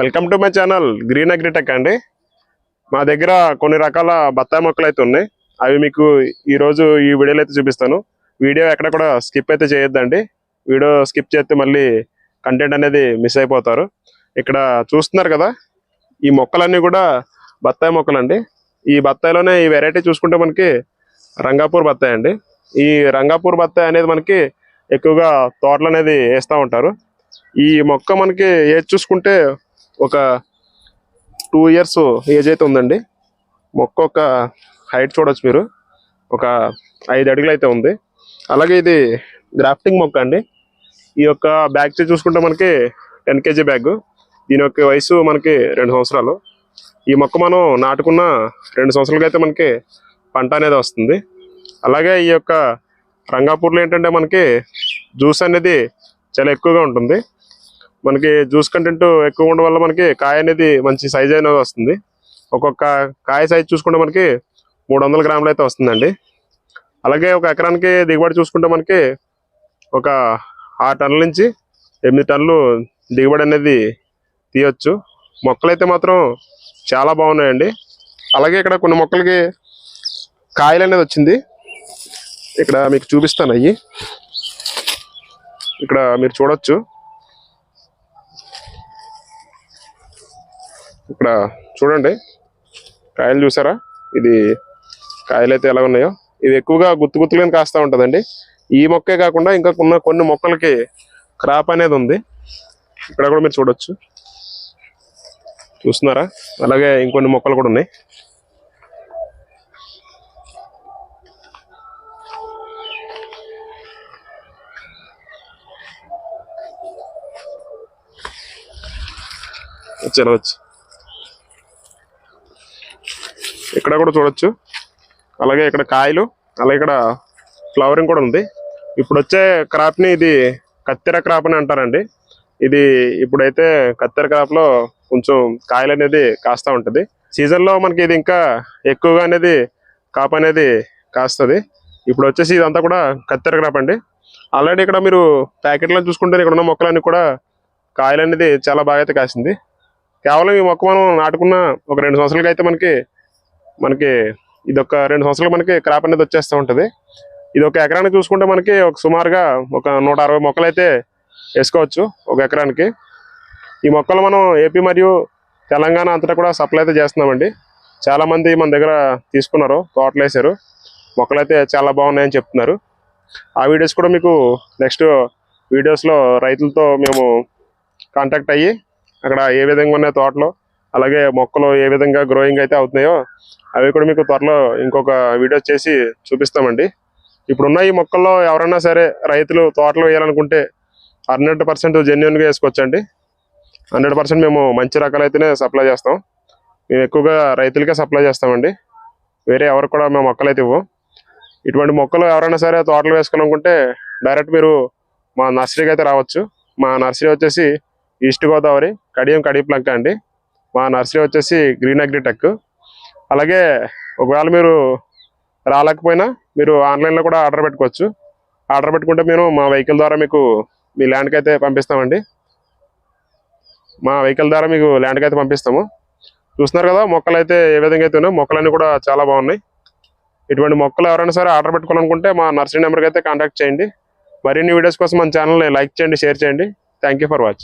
Welcome to my channel Green Agritech అండి. మా దగ్గర కొన్ని రకాల బత్తాయి మొక్కలు అయితే ఉన్నాయి. అవి మీకు ఈరోజు ఈ వీడియోలో అయితే చూపిస్తాను. వీడియో ఎక్కడ కూడా స్కిప్ అయితే చేయొద్దండి. వీడియో స్కిప్ చేస్తే మళ్ళీ కంటెంట్ అనేది మిస్ అయిపోతారు. ఇక్కడ చూస్తున్నారు కదా ఈ మొక్కలన్నీ కూడా బత్తాయి మొక్కలండి. ఈ బత్తాయిలోనే ఈ వెరైటీ చూసుకుంటే మనకి రంగాపూర్ బత్తాయి అండి. ఈ రంగాపూర్ బత్తాయి అనేది మనకి ఎక్కువగా తోటలు అనేది వేస్తూ ఉంటారు. ఈ మొక్క మనకి ఏది చూసుకుంటే ఒక టూ ఇయర్స్ ఏజ్ అయితే ఉందండి. మొక్క ఒక హైట్ చూడొచ్చు మీరు. ఒక ఐదు అడుగులు అయితే ఉంది. అలాగే ఇది గ్రాఫ్టింగ్ మొక్క అండి. ఈ యొక్క బ్యాగ్ చూసుకుంటే మనకి టెన్ కేజీ బ్యాగ్. దీని యొక్క వయసు మనకి రెండు సంవత్సరాలు. ఈ మొక్క మనం నాటుకున్న రెండు సంవత్సరాలకి అయితే మనకి పంట అనేది వస్తుంది. అలాగే ఈ యొక్క రంగాపూర్లో ఏంటంటే మనకి జ్యూస్ అనేది చాలా ఎక్కువగా ఉంటుంది. మనకి జ్యూస్ కంటెంట్ ఎక్కువ ఉండడం వల్ల మనకి కాయ అనేది మంచి సైజ్ అనేది వస్తుంది. ఒక్కొక్క కాయ సైజ్ చూసుకుంటే మనకి మూడు వందల గ్రాములు అయితే వస్తుందండి. అలాగే ఒక ఎకరానికి దిగుబడి చూసుకుంటే మనకి ఒక ఆరు టన్నుల నుంచి ఎనిమిది టన్నులు దిగుబడి అనేది తీయొచ్చు. మొక్కలు అయితే మాత్రం చాలా బాగున్నాయండి. అలాగే ఇక్కడ కొన్ని మొక్కలకి కాయలు అనేది వచ్చింది. ఇక్కడ మీకు చూపిస్తాను అయ్యి. ఇక్కడ మీరు చూడొచ్చు. ఇక్కడ చూడండి. కాయలు చూసారా? ఇది కాయలు అయితే ఎలా ఉన్నాయో. ఇది ఎక్కువగా గుత్తు గుత్తులుగా కాస్తూ ఉంటుందండి. ఈ మొక్కే కాకుండా ఇంకా ఉన్న కొన్ని మొక్కలకి క్రాప్ అనేది ఉంది. ఇక్కడ కూడా మీరు చూడొచ్చు. చూస్తున్నారా? అలాగే ఇంకొన్ని మొక్కలు కూడా ఉన్నాయి. వచ్చి ఇక్కడ కూడా చూడొచ్చు. అలాగే ఇక్కడ కాయలు అలాగే ఇక్కడ ఫ్లవరింగ్ కూడా ఉంది. ఇప్పుడు వచ్చే క్రాప్ని ఇది కత్తెర క్రాప్ అని అంటారండి. ఇది ఇప్పుడైతే కత్తెర క్రాప్లో కొంచెం కాయలు అనేది కాస్తా ఉంటుంది. సీజన్లో మనకి ఇది ఇంకా ఎక్కువగా అనేది కాపు అనేది కాస్తుంది. ఇప్పుడు వచ్చేసి ఇదంతా కూడా కత్తెర క్రాప్ అండి. ఆల్రెడీ ఇక్కడ మీరు ప్యాకెట్లో చూసుకుంటే ఇక్కడ ఉన్న మొక్కలన్నీ కూడా కాయలు అనేది చాలా బాగా అయితే కాసింది. కేవలం ఈ మొక్క మనం నాటుకున్న ఒక రెండు సంవత్సరాలకి అయితే మనకి మనకి ఇది ఒక రెండు సంవత్సరాలు మనకి క్రాప్ అనేది వచ్చేస్తూ ఉంటుంది. ఇది ఒక ఎకరానికి చూసుకుంటే మనకి ఒక సుమారుగా ఒక నూట అరవై మొక్కలు అయితే వేసుకోవచ్చు ఒక ఎకరానికి. ఈ మొక్కలు మనం ఏపీ మరియు తెలంగాణ అంతటా కూడా సప్లై అయితే చేస్తున్నామండి. చాలామంది మన దగ్గర తీసుకున్నారు తోటలు వేసారు మొక్కలు అయితే చాలా బాగున్నాయని చెప్తున్నారు. ఆ వీడియోస్ కూడా మీకు నెక్స్ట్ వీడియోస్లో రైతులతో మేము కాంటాక్ట్ అయ్యి అక్కడ ఏ విధంగా ఉన్నాయి తోటలో అలాగే మొక్కలు ఏ విధంగా గ్రోయింగ్ అయితే అవుతున్నాయో అవి కూడా మీకు త్వరలో ఇంకొక వీడియో చేసి చూపిస్తామండి. ఇప్పుడున్న ఈ మొక్కల్లో ఎవరైనా సరే రైతులు తోటలు వేయాలనుకుంటే హండ్రెడ్ పర్సెంట్ జెన్యున్గా వేసుకోవచ్చండి. హండ్రెడ్ పర్సెంట్ మేము మంచి రకాలు అయితేనే సప్లై చేస్తాం. మేము ఎక్కువగా రైతులకే సప్లై చేస్తామండి. వేరే ఎవరికి కూడా మేము మొక్కలు అయితే ఇవ్వం ఇటువంటి మొక్కలు ఎవరైనా సరే తోటలు వేసుకోవాలనుకుంటే డైరెక్ట్ మీరు మా నర్సరీకి అయితే రావచ్చు. మా నర్సరీ వచ్చేసి ఈస్ట్ గోదావరి కడియం కడియంప్లంక అండి. మా నర్సరీ వచ్చేసి గ్రీన్ అగ్రిటెక్ అలాగే ఒకవేళ మీరు రాలేకపోయినా మీరు ఆన్లైన్లో కూడా ఆర్డర్ పెట్టుకోవచ్చు. ఆర్డర్ పెట్టుకుంటే మేము మా వెహికల్ ద్వారా మీకు మీ ల్యాండ్కి అయితే పంపిస్తామండి. మా వెహికల్ ద్వారా మీకు ల్యాండ్కి అయితే పంపిస్తాము. చూస్తున్నారు కదా మొక్కలు అయితే ఏ విధంగా అయితే ఉన్నాయో మొక్కలన్నీ కూడా చాలా బాగున్నాయి. ఇటువంటి మొక్కలు ఎవరైనా సరే ఆర్డర్ పెట్టుకోవాలనుకుంటే మా నర్సరీ నెంబర్కి అయితే కాంటాక్ట్ చేయండి. మరిన్ని వీడియోస్ కోసం మన ఛానల్ని లైక్ చేయండి షేర్ చేయండి. Thank for watch.